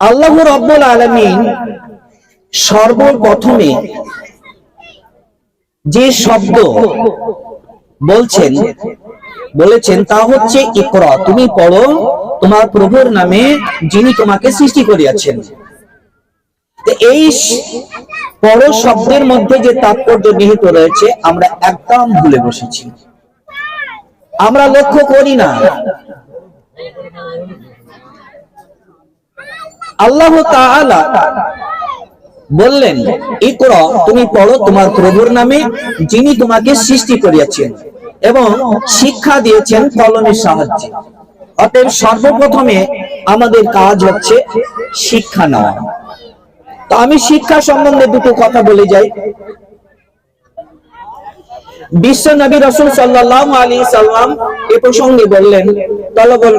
আল্লাহ রব্বুল আলমিন সর্বপ্রথমে যে শব্দ বলছেন, বলেছেন তা হচ্ছে ইকর। তুমি পড়ো, তোমার প্রভুর নামে যিনি তোমাকে সৃষ্টি করিয়াছেন। এই পড়ো শব্দের মধ্যে যে তাৎপর্য নিহিত রয়েছে, আমরা একদম ভুলে বসেছি। আমরা লক্ষ্য করি না। আল্লাহ তাআলা বললেন, ইকর, তুমি পড়ো তোমার প্রভুর নামে, যিনি তোমাকে সৃষ্টি করিয়াছেন এবং শিক্ষা দিয়েছেন কলমের সাহায্যে। অতএব সর্বপ্রথমে আমাদের কাজ হচ্ছে শিক্ষা নেওয়া। তো আমি শিক্ষা সম্বন্ধে দুটো কথা বলে যাই। বিশ্ব নবী রসুল সাল্লাহ আলী সাল্লাম এ প্রসঙ্গে বললেন, তলবল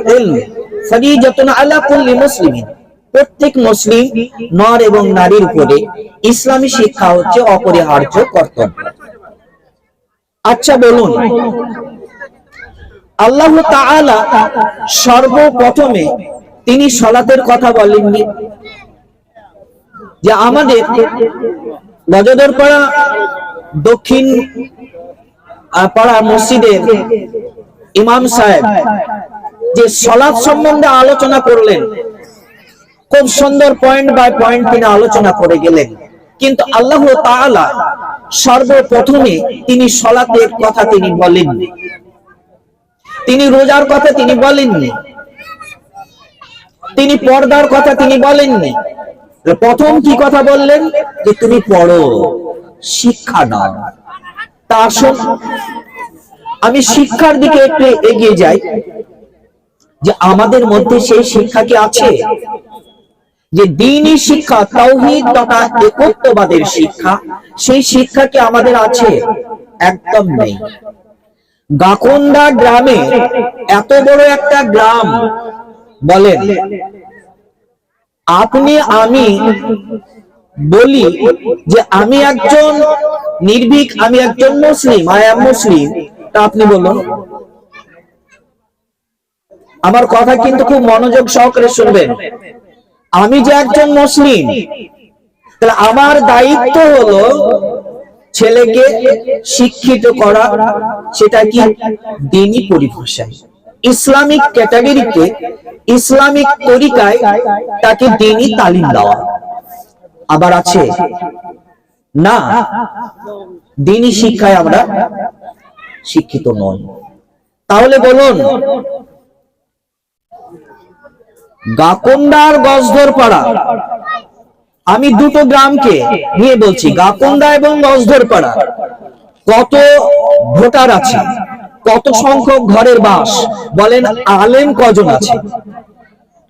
ফরিজাতুন আলা কুল্লি মুসলিমিন। প্রত্যেক মুসলিম নর এবং নারীর উপরে ইসলামী শিক্ষা হচ্ছে অপরিহার্য কর্তব্য। আচ্ছা বলুন। আল্লাহ তাআলা সর্বপ্রথমে তিনি সলাতের কথা বলেননি যে আমাদের গজদর পাড়া দক্ষিণ পাড়া মসজিদের ইমাম সাহেব যে সলাৎ সম্বন্ধে আলোচনা করলেন খুব সুন্দর পয়েন্ট বাই পয়েন্ট তিনি আলোচনা করে গেলেন। কিন্তু আল্লাহ তাআলা সর্বপ্রথমে তিনি সলাতের কথা তিনি বলেননি। তিনি রোজার কথা তিনি বলেননি। তিনি পর্দার কথা তিনি বলেননি। প্রথম কি কথা বললেন? যে তুমি পড়ো, শিক্ষা নাও তা আসুন, আমি শিক্ষার দিকে একটু এগিয়ে যাই। যে আমাদের মধ্যে সেই শিক্ষা কি আছে? যে দিনই শিক্ষা, তৌহিদ তথা একত্ববাদের শিক্ষা, সেই শিক্ষা কি আমাদের আছে? একদম নেই। গাকুন্দা গ্রামে এত বড় একটা গ্রাম, বলেন, আপনি, আমি বলি যে আমি একজন নির্ভীক, আমি একজন মুসলিম আই এম মুসলিম, তা আপনি বলুন। আমার কথা কিন্তু খুব মনোযোগ সহকারে শুনবেন। আমি যে একজন মুসলিম, তাহলে আমার দায়িত্ব হলো ছেলেকে শিক্ষিত করা, সেটা কি? দিনই পরিভাষায়। ইসলামিক ক্যাটাগরিতে, ইসলামিক তরিকায় তাকে দিনই তালিম দেওয়া। আবার আছে, না, দিনই শিক্ষায় আমরা শিক্ষিত নই। তাহলে বলুন গাকুন্দার গজদর পাড়া আমি দুটো গ্রামকে নিয়ে বলছি, গাকুন্দা এবং গজদর পাড়া কত ভোটার আছে, কত সংখ্যক ঘরের বাস, বলেন আলেম কজন আছে?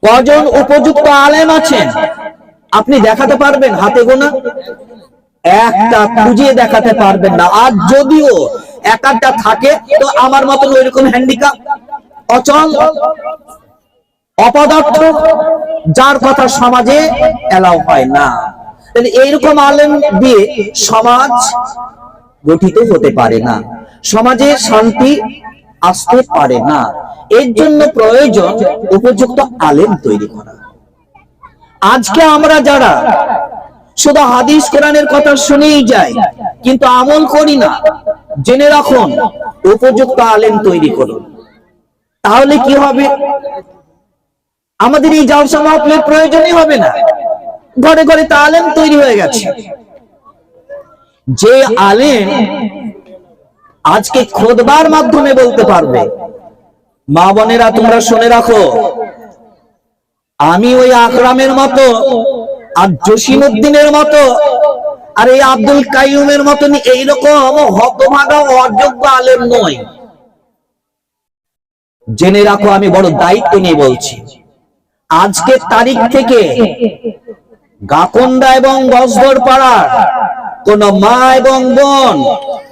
কজন উপযুক্ত আলেম আছেন? আপনি দেখাতে পারবেন হাতে গোনা? একটা খুঁজে দেখাতে পারবেন না। আর যদিও এক থাকে, তো আমার মতন ওইরকম হ্যান্ডিক্যাপ অচল? অপদার্থ, যার কথা সমাজে এলাও হয় না। তাহলে এইরকম আলেম দিয়ে সমাজ গঠিত হতে পারে না। সমাজে শান্তি আসতে পারে না। এর জন্য প্রয়োজন উপযুক্ত আলেম তৈরি করা। আজকে আমরা যারা শুধু হাদিস কোরআনের কথা শুনেই যাই, কিন্তু আমল করি না, জেনে রাখুন, উপযুক্ত আলেম তৈরি করুন। তাহলে কি হবে? আমাদের এই জালসা মাহফিলের প্রয়োজনই হবে না। ঘরে ঘরে তা আলেম তৈরি হয়ে গেছে। যে আলেম আজকে খোদবার মাধ্যমে বলতে পারবে, মা বোনেরা, তোমরা শুনে রাখো, আমি ওই আকরামের মতো আর জসিমউদ্দিনের মতো আর এই আব্দুল কাইয়ুমের মতন এইরকম হতভাগা, অযোগ্য আলেম নয় জেনে রাখো, আমি বড় দায়িত্ব নিয়ে বলছি। আজকের তারিখ থেকে গাকন্দা এবং গজবর পাড়ার কোন মা এবং বোন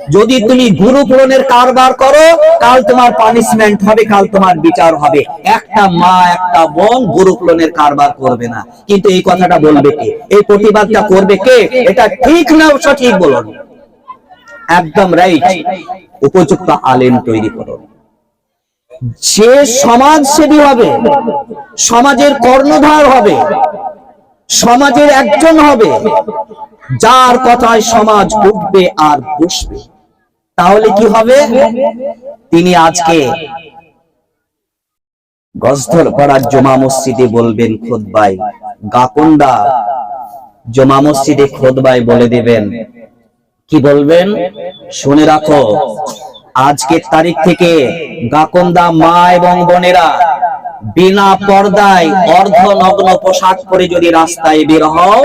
যদি তুমি গুরু পূরণের কারবার করো, কাল তোমার পানিশমেন্ট হবে, কাল তোমার বিচার হবে। একটা মা, একটা বোন গুরু পূরণের কারবার করবে না। কিন্তু এই কথাটা বলবে কে? এই প্রতিবাদটা করবে কে? এটা ঠিক না সঠিক বলুন। একদম রাইট উপযুক্ত আলেম তৈরি করো সে সমাজসেবী হবে, সমাজের কর্ণধার হবে, সমাজের একজন হবে, যার কথায় সমাজ উঠবে আর বসবে। তাহলে কি হবে? তিনি আজকে গজধর পাড়ার জমা মসজিদে বলবেন খোদ খোদবাই। গাকুন্ডা জমা মসজিদে খোদবাই বলে দেবেন। কি বলবেন? শুনে রাখো। আজকের তারিখ থেকে গাকুন্দা মা এবং বোনেরা বিনা পর্দায় অর্ধনগ্ন পোশাক পরে যদি রাস্তায় বের হও,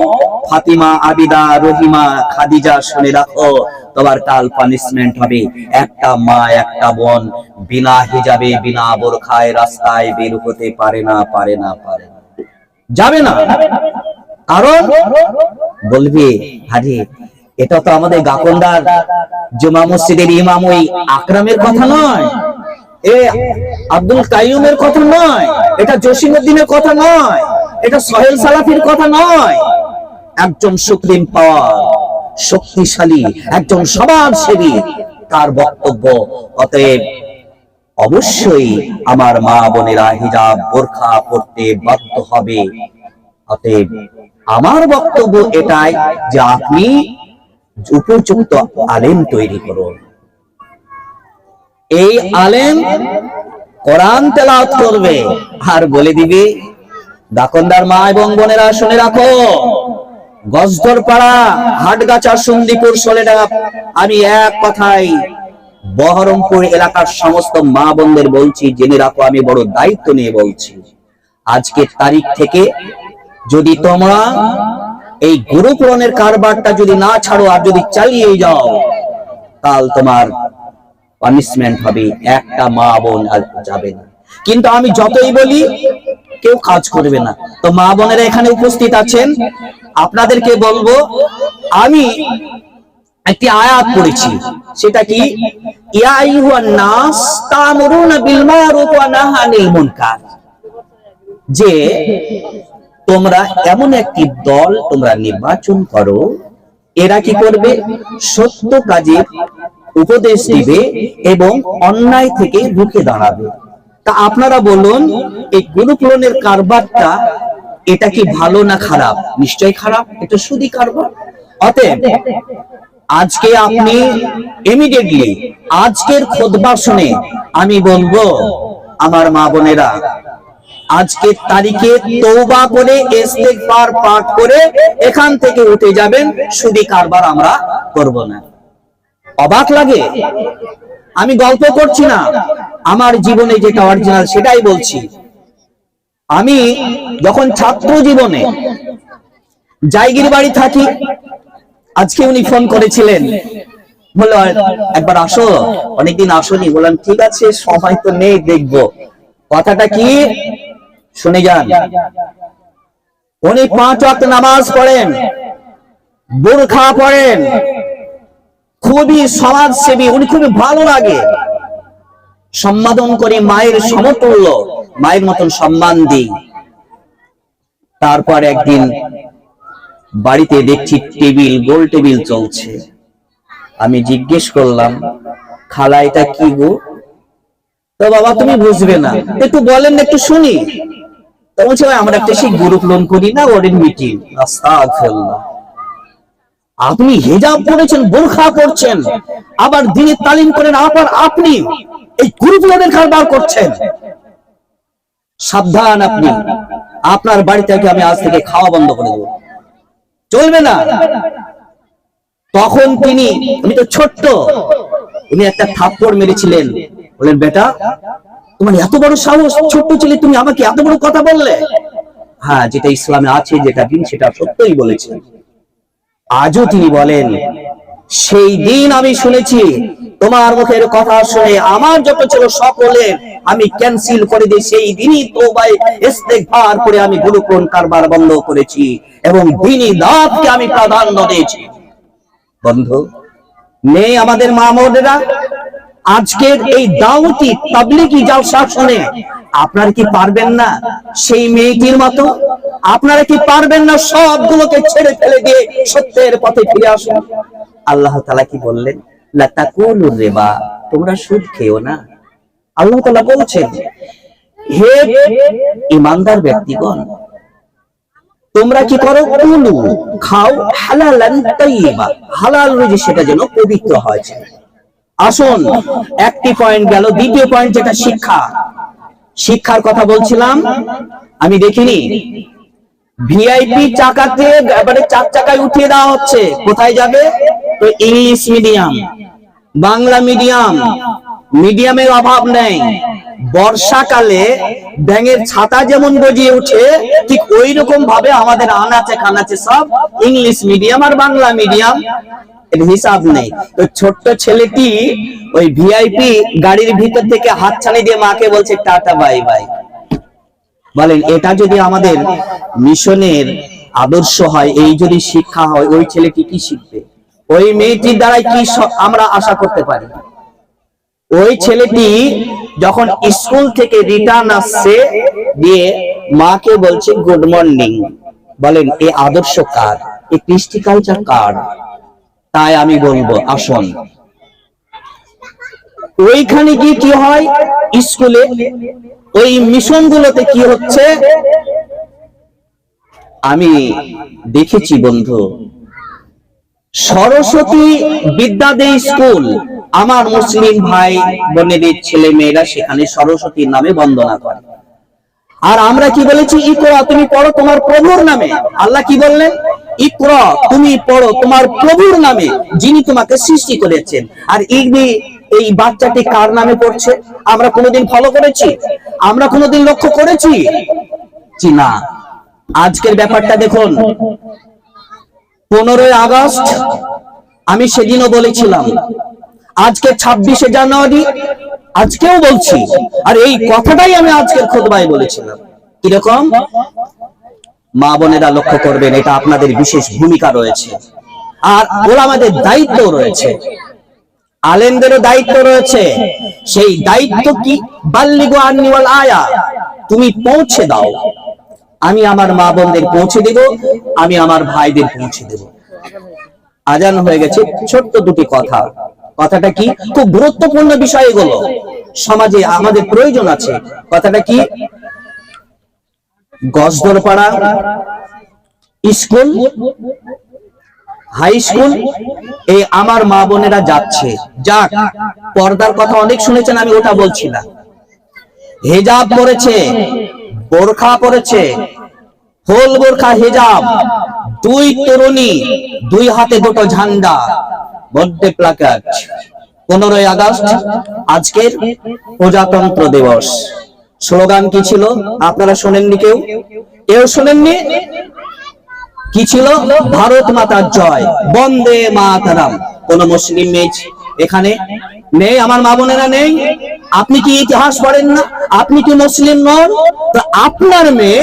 ফাতিমা, আবিদা, রহিমা, খাদিজা শুনে রাখো, তোমার কাল পানিশমেন্ট হবে। একটা মা, একটা বোন বিনা হিজাবে, বিনা বোরখায় রাস্তায় বের হতে পারে না পারে না পারে না। যাবে না। কারণ বলবি, হাজি, এটা তো আমাদের গাকন্দার জুমা মসজিদের ইমাম ওই আকরামের কথা নয়। এ আব্দুল কাইয়ুমের কথা নয়। এটা কথা নয়। এটা সোহেল সালাফির কথা নয়। একজন সুপ্রিম পাওয়ার, শক্তিশালী, একজন সমাজসেবী তার বক্তব্য। অতএব অবশ্যই আমার মা বোনেরা হিজাব বোরখা পড়তে বাধ্য হবে। অতএব আমার বক্তব্য এটাই যে আপনি উপযুক্ত আলেম তৈরি করুন। এই আলেম কোরআন তেলাওয়াত করবে। আর বলে দিবে, দাকন্দার মা এবং বোনেরা শুনে রাখো গজদর পাড়া, হাটগাছা, সন্দীপুর সোলেডাপ আমি এক কথাই বহরমপুর এলাকার সমস্ত মা বোনদের বলছি, জেনে রাখো, আমি বড় দায়িত্ব নিয়ে বলছি। আজকের তারিখ থেকে যদি তোমরা এই গুরু পূরণের কারবারটা যদি না ছাড়ো আর যদি চালিয়ে যাও, কাল তোমার পানিশমেন্ট হবে। একটা মা বোন আর যাবে না। কিন্তু আমি যতই বলি, কেউ কাজ করবে না। তো মা বোনেরা এখানে উপস্থিত আছেন। আপনাদেরকে বলব, আমি একটি আয়াত পড়েছি। সেটা কি? যে তোমরা এমন একটি দল তোমরা নির্বাচন করো, এরা কি করবে? সত্য কাজে উপদেশ দিবে এবং অন্যায় থেকে রুখে দাঁড়াবে। তা আপনারা বলুন, এই গুরুকুলনের কারবারটা এটা কি ভালো না খারাপ? নিশ্চয়ই খারাপ, এটা শুধু কারবার। অতএব, আজকে আপনি ইমিডিয়েটলি আজকের খোদবা শুনে আমি বলব, আমার মা বোনেরা আজকের তারিখে তৌবা করে, ইস্তেগফার পাঠ করে এখান থেকে উঠে যাবেন শুধু কারবার আমরা করব না। অবাক লাগে? আমি গল্প করছি না। আমার জীবনে যেটা অরিজিনাল সেটাই বলছি। আমি যখন ছাত্র জীবনে জায়গির বাড়ি থাকি, আজকে উনি ফোন করেছিলেন। বলল, একবার আসো, অনেকদিন আসোনি। বললাম, ঠিক আছে, সময় তো নেই, দেখব। কথাটা কি? শুনে যান। উনি পাঁচ ওয়াক্ত নামাজ পড়েন, বোরখা পড়েন খুবই সমাজসেবী, উনি খুবই ভালো লাগে। সম্মাদন করে মায়ের সমতুল্য, মায়ের মতন সম্মান দিই। তারপর একদিন বাড়িতে দেখছি টেবিল, গোল টেবিল চলছে। আমি জিজ্ঞেস করলাম, খালা, এটা কি গো? তো বাবা, তুমি বুঝবে না। একটু বলেন একটু শুনি। তো বলছে "ভাই, আমরা একটা সেই গ্রুপ লোন করি না ওদের মিটিং আস্তাগফিরুল্লাহ আপনি হেজাব পড়েছেন বোরখা পড়ছেন আবার দিনের তালিম করেন আবার আপনি এই গ্রুপ লোনের কারবার করছেন। সাবধান আপনি। আপনার বাড়ি থেকে আমি আজ থেকে খাওয়া বন্ধ করে দেবো। চলবে না। তখন তিনি আমি তো ছোট্ট উনি একটা থাপ্পড় মেরেছিলেন। বলেন বেটা তোমার এত বড় সাহস, ছোট্ট ছেলে, তুমি আমাকে এত বড় কথা বললে? হ্যাঁ যেটা ইসলামে আছে, যেটা দিন, সেটা সত্যই বলেছেন আজও তিনি বলেন, সেই দিন আমি শুনেছি, তোমার মুখের কথা শুনে আমার যত ছিল সকলের আমি ক্যান্সেল করে দিই সেই দিনই তোবাই ইস্তেগফার করে আমি গুরুকুল কারবার বন্ধ করেছি এবং দিনই দাঁতকে আমি প্রাধান্য দিয়েছি। বন্ধু নেই আমাদের মা বোনেরা আজকের এই দাওয়াতি তাবলিগি জালসা শুনে আপনারা কি পারবেন না সেই মেয়েটির মতো? আপনারা কি পারবেন না সবগুলোকে ছেড়ে ফেলে দিয়ে সত্যের পথে ফিরে আসুন? আল্লাহ তাআলা কি বললেন? রিবা, তোমরা সুদ খেও না। আল্লাহ তাআলা বলছেন, হে ইমানদার ব্যক্তিগণ, তোমরা কি করো? কুলু, খাও হালালান তাইয়্যিবা হালাল রুজি সেটা যেন পবিত্র হয়েছে আসুন, একটি পয়েন্ট গেল, দ্বিতীয় পয়েন্ট যেটা শিক্ষা। শিক্ষার কথা বলছিলাম, আমি দেখিনি। ভিআইপি চাকাতে, এবারে চার চাকায় উঠিয়ে দেওয়া হচ্ছে। কোথায় যাবে? তো ইংলিশ মিডিয়াম বাংলা মিডিয়াম মিডিয়ামের অভাব নেই। বর্ষাকালে ব্যাঙের ছাতা যেমন গজিয়ে উঠে, ঠিক ওই রকম ভাবে আমাদের আনাচে খানাচে সব ইংলিশ মিডিয়াম আর বাংলা মিডিয়াম হিসাব নেই। তো ছোট্ট ছেলেটি ওই ভিআইপি গাড়ির ভিতর থেকে হাত হাতছানি দিয়ে মাকে বলছে, টাটা, বাই বাই। বলেন, এটা যদি আমাদের মিশনের আদর্শ হয়, এই যদি শিক্ষা হয়, ওই ছেলেটি কি শিখবে? ওই মেয়েটির দ্বারাই কি আমরা আশা করতে পারি? ওই ছেলেটি যখন স্কুল থেকে রিটার্ন আসছে দিয়ে মাকে বলছে গুড মর্নিং বলেন এ আদর্শ কার? এ কৃষ্টি কালচার কার? তাই আমি বলব আসুন। ওইখানে গিয়ে কি হয়? স্কুলে ওই মিশন গুলোতে কি হচ্ছে? আমি দেখেছি বন্ধু সরস্বতী বিদ্যাদেয় স্কুল। আমার মুসলিম ভাই বোনেদের ছেলে মেয়েরা সেখানে সরস্বতীর নামে বন্দনা করে। আর আমরা কি বলেছি? ইকরা, তুমি পড়ো তোমার প্রভুর নামে। আল্লাহ কি বললেন? ইকরা, তুমি পড়ো তোমার প্রভুর নামে, যিনি তোমাকে সৃষ্টি করেছেন। আর ইগনি এই বাচ্চাটি কার নামে পড়ছে? আমরা কোনোদিন ফলো করেছি? আমরা কোনোদিন লক্ষ্য করেছি? না। আজকের ব্যাপারটা দেখুন। পনেরোই আগস্ট আমি সেদিনও বলেছিলাম আজকে ছাব্বিশে জানুয়ারি, আজকেও বলছি, আর এই কথাটাই আমি আজকের খোদবায় বলেছিলাম। কীরকম? মা বোনেরা লক্ষ্য করবেন, এটা আপনাদের বিশেষ ভূমিকা রয়েছে। আর ওলামাদের দায়িত্ব রয়েছে। আলেমদেরও দায়িত্ব রয়েছে। সেই দায়িত্ব কি? বাল্লিগো আন্নিওয়াল আয়া। তুমি পৌঁছে দাও। আমি আমার মা বোনদের পৌঁছে দেব, আমি আমার ভাইদের পৌঁছে দেব। আজান হয়ে গেছে, ছোট্ট দুটি কথা। কথাটা কি? খুব গুরুত্বপূর্ণ বিষয় এগুলো। সমাজে আমাদের প্রয়োজন আছে। কথাটা কি? গজদরপাড়া, স্কুল, হাই স্কুল এই আমার মা বোনেরা যাচ্ছে। যাক, পর্দার কথা অনেক শুনেছেন, আমি ওটা বলছি না। হেজাব পরেছে বোরখা পরেছে হোল বোরখা, হেজাব। দুই তরুণী, দুই হাতে দুটো ঝান্ডা। মধ্যে প্লাকার্ড পনেরোই আগস্ট, আজকের প্রজাতন্ত্র দিবস। স্লোগান কি ছিল? আপনারা শোনেননি কেউ? কেউ শোনেননি? কি ছিল? ভারত মাতার জয়। বন্দে মাতারাম। কোন মুসলিম মেয়ে এখানে নেই? আমার মা বোনেরা নেই? আপনি কি ইতিহাস পড়েন না? আপনি কি মুসলিম নন? তো আপনার মেয়ে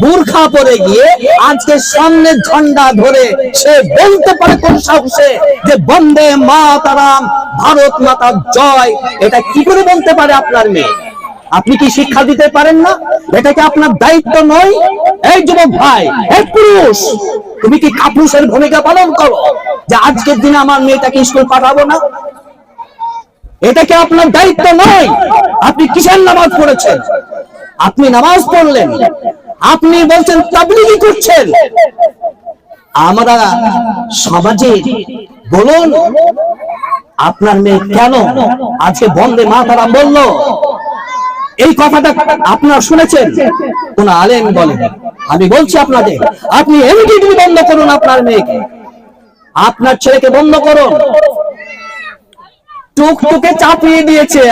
বুরখা পরে গিয়ে আজকে সামনের ঝন্ডা ধরে সে বলতে পারে কোন সাহসে যে, বন্দে মাতারাম, ভারত মাতার জয়। এটা কি করে বলতে পারে আপনার মেয়ে? আপনি কি শিক্ষা দিতে পারেন না? এটা কি আপনার দায়িত্ব নয়? এই যুবক ভাই এক পুরুষ, তুমি কি কাপুরুষের ভূমিকা পালন করো? যে, আজকের দিনে আমার মেয়েটাকে স্কুল পাঠাবো না? এটা কি আপনার দায়িত্ব নয়। আপনি কিসের নামাজ পড়েছেন? আপনি নামাজ পড়লেন। আপনি বলছেন তাবলিগি করছেন। আমরা সমাজে বলুন, আপনার মেয়ে কেন আজকে বন্দে মাতারাম বলল? এই কথাটা আপনারা শুনেছেন? কোন আলেম বলেন আমি বলছি আপনাদের, আপনি এমডিডি বন্ধ করুন আপনার মেয়েকে। আপনার ছেলেকে বন্ধ করুন। টুকটুকে চাপিয়ে দিয়েছে?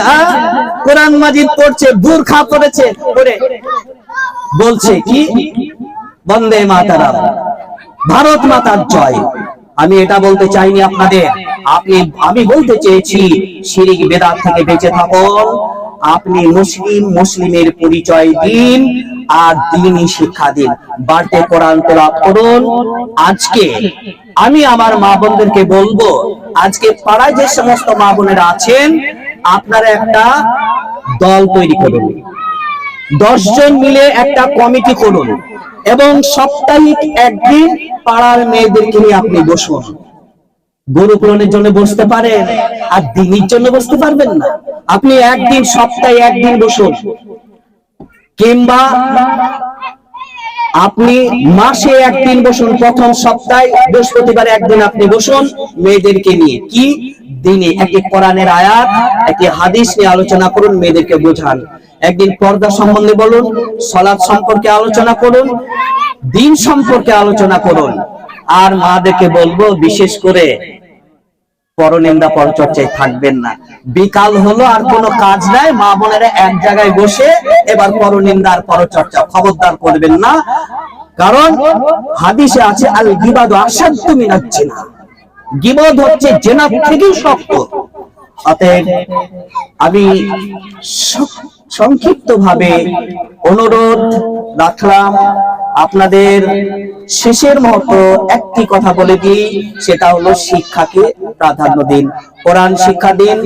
কোরআন মাজিদ পড়ছে, বুরখা পড়েছে করে বলছে কি? বন্দে মাতারাম। ভারত মাতার জয়। আমি এটা বলতে চাইনি আপনাদের। আপনি, আমি বলতে চেয়েছি, শিরিক বেদাত থেকে বেঁচে থাকুন। আপনি মুসলিম, মুসলিমের পরিচয় দিন আর দিনই শিক্ষা দিন। বাড়তে কোরআন তেলাওয়াত করুন। আজকে আমি আমার মা বোনদেরকে বলব, আজকে পাড়ায় যে সমস্ত মা বোনেরা আছেন, আপনারা একটা দল তৈরি করুন। দশজন মিলে একটা কমিটি করুন এবং সাপ্তাহিক একদিন পাড়ার মেয়েদেরকে নিয়ে আপনি বসুন। গরু পূরণের জন্য বসতে পারেন আর দিনের জন্য বসতে পারবেন না। আপনি একদিন, সপ্তাহে একদিন বসুন। কিংবা আপনি মাসে একদিন বসুন, প্রথম সপ্তাহে বৃহস্পতিবার একদিন আপনি বসুন মেয়েদেরকে নিয়ে। কি? দিনে একটি কোরআনের আয়াত, একটি হাদিস নিয়ে আলোচনা করুন, মেয়েদেরকে বোঝান। একদিন পর্দা সম্বন্ধে বলুন সলাদ সম্পর্কে আলোচনা করুন, দিন সম্পর্কে আলোচনা করুন। আর মাদেরকে বলব, বিশেষ করে পরনিন্দা পরচর্চায় থাকবেন না। বিকাল হলো, আর কোনো কাজ নাই। মা বোনেরা এক জায়গায় বসে এবার পরনিন্দা আর পরচর্চা খবরদার করবেন না। কারণ হাদিসে আছে, আল গিবাদ আসাধ্য মিনাচ্ছে না গিবদ হচ্ছে জেনার থেকেও শক্ত। অতএব আমি সংক্ষিপ্ত ভাবে অনুরোধ রাখলাম আপনাদের শেষের মতো একটি কথা বলে দিই, সেটা হলো শিক্ষাকে প্রাধান্য দিন। কোরআন শিক্ষা দিন,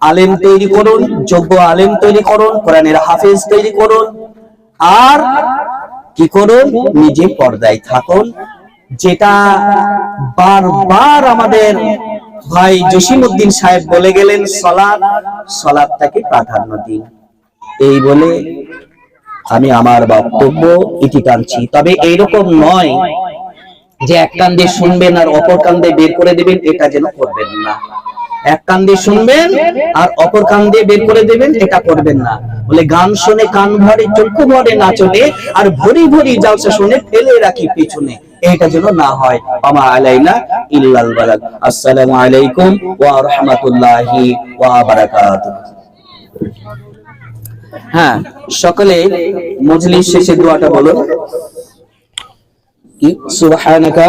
আলেম তৈরি করুন, যোগ্য আলেম তৈরি করুন, কোরআনের হাফেজ তৈরি করুন। আর কি করুন? নিজে পর্দায় থাকুন। যেটা বারবার আমাদের ভাই জসিমউদ্দিন সাহেব বলে গেলেন সলাদ সলাৎটাকে প্রাধান্য দিন। এই বলে আমি আমার বক্তব্য ইতি টানছি। তবে এইরকম নয় যে এক কান দিয়ে শুনবেন আর অপর কান দিয়ে বের করে দেবেন, এটা যেন করবেন না। এক কান দিয়ে শুনবেন আর অপর কান দিয়ে বের করে দেবেন, এটা করবেন না। বলে গান শুনে কান ভরে, চক্ষু ভরে না চলে, আর ভরি ভরি জালসা শুনে ফেলে রাখি পিছনে, এটা যেন না হয়। আমা আলাইনা ইল্লাল বালাগ। আসসালামু আলাইকুম ওয়া রাহমাতুল্লাহি ওয়া বারাকাতুহু। হ্যাঁ সকলে মজলিস শেষে দোয়াটা বলুন। কি? সুবহানাকা